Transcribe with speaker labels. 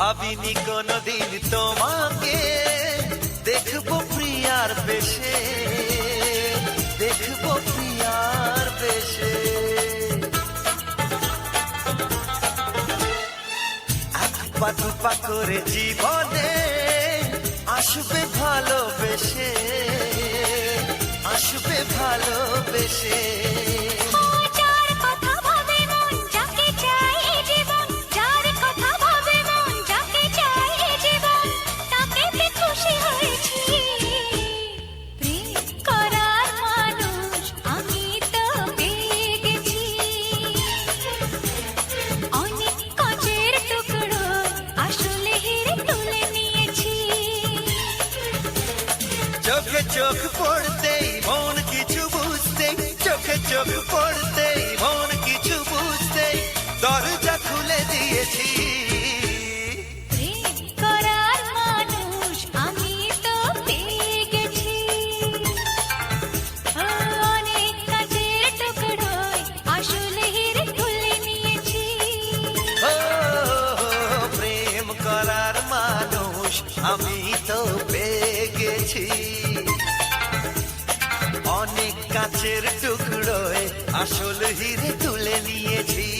Speaker 1: ভাবিনি কোনদিন তোমাকে। দেখব প্রিয়ার বেশে, দেখব প্রিয়ার বেশে। এক পা দুপা করে জীবনে আসবে ভালোবেসে আসবে ভালোবেসে। চোখে চোখ পড়তেই মন কিছু বুঝতেই চোখে চোখ পড়তেই মন কিছু বুঝতেই দরজা খুলে দিয়েছি।
Speaker 2: প্রেম করার মানুষ আমি তো
Speaker 1: কাছের টুকরোয় আসল হিরে তুলে নিয়েছি।